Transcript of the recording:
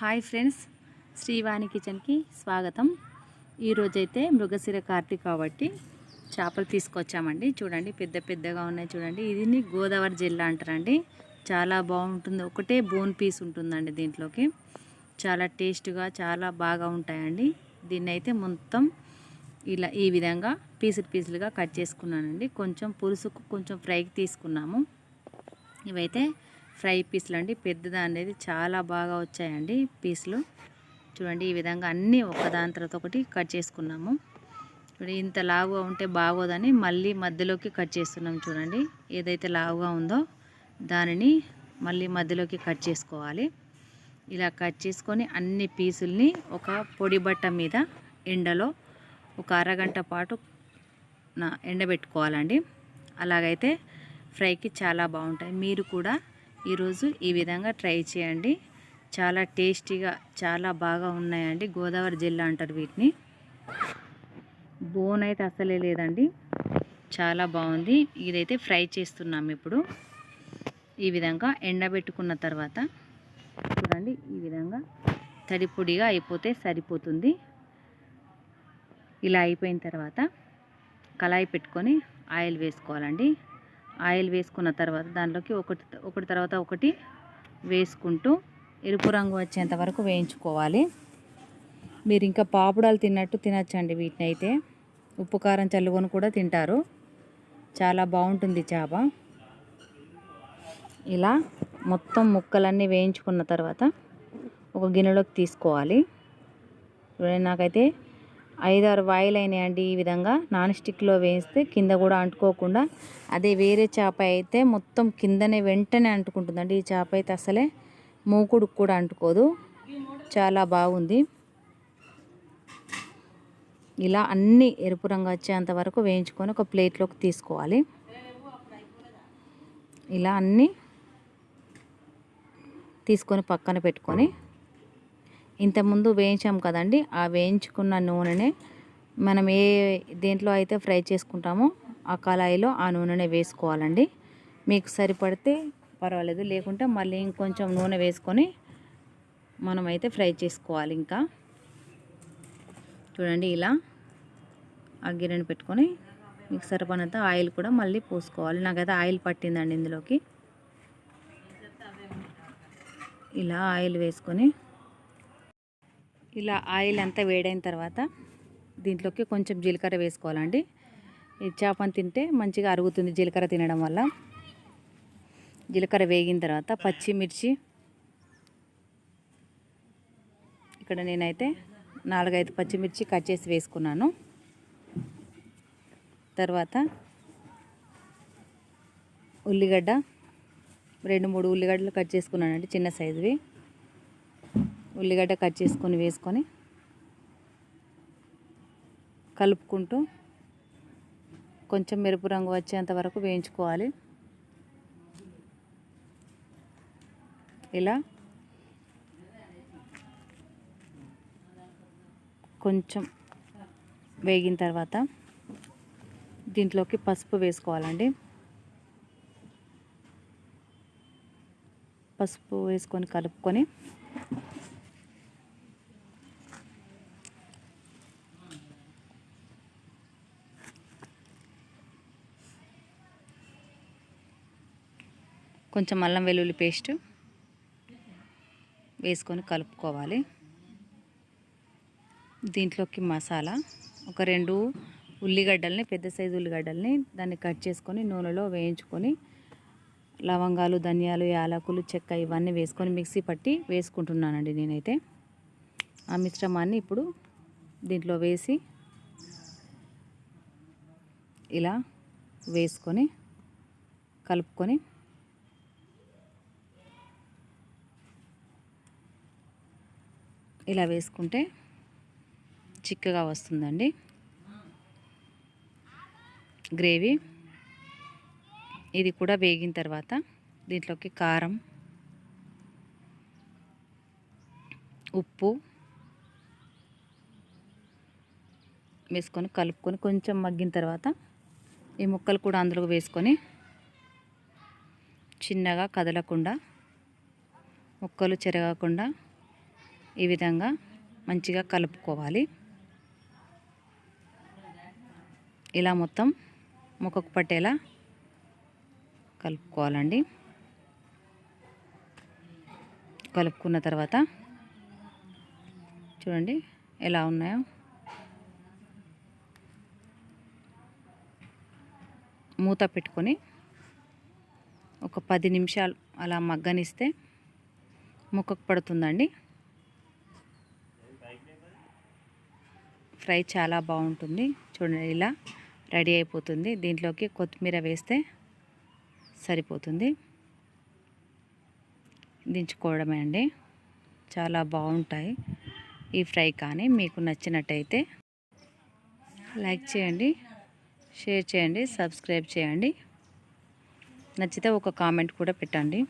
Hi friends Srivani కిచెన్కి స్వాగతం. ఈరోజైతే మృగశిర కార్తీక్ కాబట్టి చేపలు తీసుకొచ్చామండి. చూడండి పెద్ద పెద్దగా ఉన్నాయి చూడండి. ఇది గోదావరి జిల్లా అంటారండి. చాలా బాగుంటుంది. ఒకటే బోన్ పీస్ ఉంటుందండి దీంట్లోకి. చాలా టేస్ట్గా చాలా బాగా ఉంటాయండి. దీన్ని అయితే మొత్తం ఇలా ఈ విధంగా పీసులు పీసులుగా కట్ చేసుకున్నానండి. కొంచెం పులుసుకు కొంచెం ఫ్రైకి తీసుకున్నాము. ఇవైతే ఫ్రై పీసులు అండి. పెద్దదా అనేది చాలా బాగా వచ్చాయండి పీసులు. చూడండి ఈ విధంగా అన్నీ ఒకదాని తర్వాత ఒకటి కట్ చేసుకున్నాము. ఇప్పుడు ఇంత లావుగా ఉంటే బాగోదని మళ్ళీ మధ్యలోకి కట్ చేస్తున్నాం చూడండి. ఏదైతే లావుగా ఉందో దానిని మళ్ళీ మధ్యలోకి కట్ చేసుకోవాలి. ఇలా కట్ చేసుకొని అన్ని పీసుల్ని ఒక పొడి బట్ట మీద ఎండలో ఒక అరగంట పాటు నా ఎండబెట్టుకోవాలండి. అలాగైతే ఫ్రైకి చాలా బాగుంటాయి. మీరు కూడా ఈరోజు ఈ విధంగా ట్రై చేయండి. చాలా టేస్టీగా చాలా బాగా ఉన్నాయండి. గోదావరి జిల్లా అంటారు వీటిని. బోన్ అయితే అసలే లేదండి. చాలా బాగుంది. ఇదైతే ఫ్రై చేస్తున్నాం ఇప్పుడు. ఈ విధంగా ఎండబెట్టుకున్న తర్వాత చూడండి ఈ విధంగా తడిపొడిగా అయిపోతే సరిపోతుంది. ఇలా అయిపోయిన తర్వాత కళాయి పెట్టుకొని ఆయిల్ వేసుకోవాలండి. ఆయిల్ వేసుకున్న తర్వాత దాంట్లోకి ఒకటి ఒకటి తర్వాత ఒకటి వేసుకుంటూ ఎరుపు రంగు వచ్చేంత వరకు వేయించుకోవాలి. మీరు ఇంకా పాపుడాలు తిన్నట్టు తినచ్చండి వీటిని అయితే ఉప్పు కారం చల్లుకొని కూడా తింటారు. చాలా బాగుంటుంది చేప. ఇలా మొత్తం ముక్కలన్నీ వేయించుకున్న తర్వాత ఒక గిన్నెలోకి తీసుకోవాలి. నాకైతే ఐదారు వాయిలు అయినాయండి ఈ విధంగా. నాన్ స్టిక్లో వేస్తే కింద కూడా అంటుకోకుండా. అదే వేరే చేప అయితే మొత్తం కిందనే వెంటనే అంటుకుంటుందండి. ఈ చేప అయితే అసలే మూకుడుకు కూడా అంటుకోదు. చాలా బాగుంది. ఇలా అన్నీ ఎరుపు రంగు వచ్చేంత వరకు వేయించుకొని ఒక ప్లేట్లోకి తీసుకోవాలి. ఇలా అన్నీ తీసుకొని పక్కన పెట్టుకొని ఇంతకుముందు వేయించాం కదండి ఆ వేయించుకున్న నూనెనే మనం ఏ దేంట్లో అయితే ఫ్రై చేసుకుంటామో ఆ కళాయిలో ఆ నూనెనే వేసుకోవాలండి. మీకు సరిపడితే పర్వాలేదు లేకుంటే మళ్ళీ ఇంకొంచెం నూనె వేసుకొని మనమైతే ఫ్రై చేసుకోవాలి ఇంకా. చూడండి ఇలా ఆ గిన్నెని పెట్టుకొని మీకు సరిపడినంత ఆయిల్ కూడా మళ్ళీ పోసుకోవాలి. నాకైతే ఆయిల్ పట్టిందండి ఇందులోకి. ఇలా ఆయిల్ వేసుకొని ఇలా ఆయిల్ అంతా వేడైన తర్వాత దీంట్లోకి కొంచెం జీలకర్ర వేసుకోవాలండి. ఈ చేపను తింటే మంచిగా అరుగుతుంది జీలకర్ర తినడం వల్ల. జీలకర్ర వేగిన తర్వాత పచ్చిమిర్చి. ఇక్కడ నేనైతే నాలుగైదు పచ్చిమిర్చి కట్ చేసి వేసుకున్నాను. తర్వాత ఉల్లిగడ్డ రెండు మూడు ఉల్లిగడ్డలు కట్ చేసుకున్నానండి చిన్న సైజువి. ఉల్లిగడ్డ కట్ చేసుకొని వేసుకొని కలుపుకుంటూ కొంచెం మెరుపు రంగు వచ్చేంత వరకు వేయించుకోవాలి. ఇలా కొంచెం వేగిన తర్వాత దీంట్లోకి పసుపు వేసుకోవాలండి. పసుపు వేసుకొని కలుపుకొని కొంచెం అల్లం వెల్లుల్లి పేస్ట్ వేసుకొని కలుపుకోవాలి. దీంట్లోకి మసాలా ఒక రెండు ఉల్లిగడ్డల్ని పెద్ద సైజు ఉల్లిగడ్డల్ని దాన్ని కట్ చేసుకొని నూనెలో వేయించుకొని లవంగాలు ధనియాలు యాలకులు చెక్క ఇవన్నీ వేసుకొని మిక్సీ పట్టి వేసుకుంటున్నానండి నేనైతే. ఆ మిశ్రమాన్ని ఇప్పుడు దీంట్లో వేసి ఇలా వేసుకొని కలుపుకొని ఇలా వేసుకుంటే చిక్కగా వస్తుందండి. గ్రేవీ. ఇది కూడా వేగిన తర్వాత దీంట్లోకి కారం ఉప్పు వేసుకొని కలుపుకొని కొంచెం మగ్గిన తర్వాత ఈ ముక్కలు కూడా అందులో వేసుకొని చిన్నగా కదలకుండా ముక్కలు చెరగకుండా ఈ విధంగా మంచిగా కలుపుకోవాలి. ఇలా మొత్తం ముక్కకు పట్టేలా కలుపుకోవాలండి. కలుపుకున్న తర్వాత చూడండి ఎలా ఉన్నాయో. మూత పెట్టుకొని ఒక పది నిమిషాలు అలా మగ్గనిస్తే ముక్కకు పడుతుందండి. ఫ్రై చాలా బాగుంటుంది. చూడండి ఇలా రెడీ అయిపోతుంది. దీంట్లోకి కొత్తిమీర వేస్తే సరిపోతుంది. దించుకోవడమే అండి. చాలా బాగుంటాయి ఈ ఫ్రై కానీ. మీకు నచ్చినట్టయితే లైక్ చేయండి షేర్ చేయండి సబ్స్క్రైబ్ చేయండి. నచ్చితే ఒక కామెంట్ కూడా పెట్టండి.